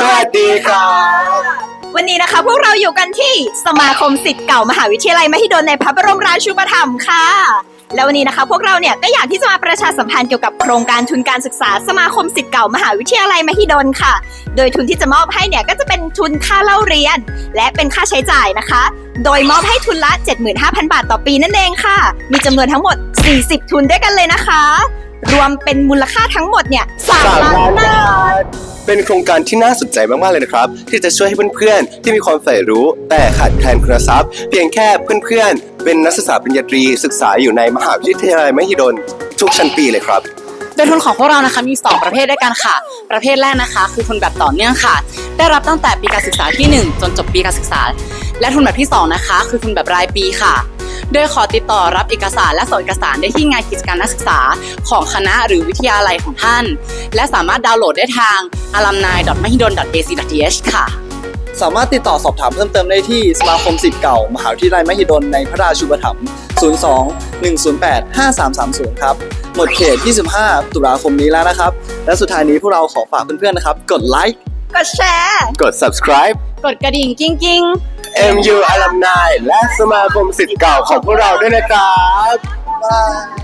สวัสดีครับวันนี้นะคะพวกเราอยู่กันที่สมาคมสิทธิ์เก่ามหาวิทยาลัยมหิดลในพระบรมราชูปถัมภ์ค่ะ แล้ววันนี้นะคะ พวกเราเนี่ยก็อยากที่จะมาประชาสัมพันธ์เกี่ยวกับโครงการทุนการศึกษา สมาคมสิทธิ์เก่ามหาวิทยาลัยมหิดลค่ะ โดยทุนที่จะมอบให้เนี่ยก็จะเป็นทุนค่าเล่าเรียน และเป็นค่าใช้จ่ายนะคะ โดยมอบให้ทุนละ 75,000 บาทต่อปีนั่นเองค่ะ มีจำนวนทั้งหมด 40 ทุนด้วยกันเลยนะคะ รวมเป็นมูลค่าทั้งหมดเนี่ย3ล้านบาท เป็นโครงการที่น่าสนใจมากๆเลยนะครับ ที่จะช่วยให้เพื่อนๆที่มีความใฝ่รู้ แต่ขาดแคลนคุณทรัพย์ เพียงแค่เพื่อนๆ เป็นนักศึกษาปริญญาตรี ศึกษาอยู่ในมหาวิทยาลัยมหิดล ทุกชั้นปีเลยครับ โดยทุนของพวกเรานะคะมี 2 ประเภทด้วยกันค่ะ ประเภทแรกนะคะ คือทุนแบบต่อเนื่องค่ะ ได้รับตั้งแต่ปีการศึกษาที่ 1 จนจบปีการศึกษา และทุนแบบที่ 2 นะคะ คือทุนแบบรายปีค่ะ โดยขอติดต่อรับเอกสารและส่งเอกสารได้ที่งานกิจการนักศึกษาของคณะหรือวิทยาลัยของท่าน และสามารถดาวน์โหลดได้ทาง alumni.mahidol.ac.th ค่ะ สามารถติดต่อสอบถามเพิ่มเติมได้ที่สมาคมสิทธิ์เก่า มหาวิทยาลัยมหิดลในพระราชูปถัมภ์02 108 5330 ครับ หมดเขต 25 ตุลาคมนี้แล้วนะครับ และสุดท้ายนี้พวกเราขอฝากเพื่อนๆนะครับ กดไลค์ กดแชร์ กด subscribe กดกระดิ่งกิ้งๆ MU Alumni และสมาคมสิทธิ์เก่าของพวกเราด้วยนะครับบาย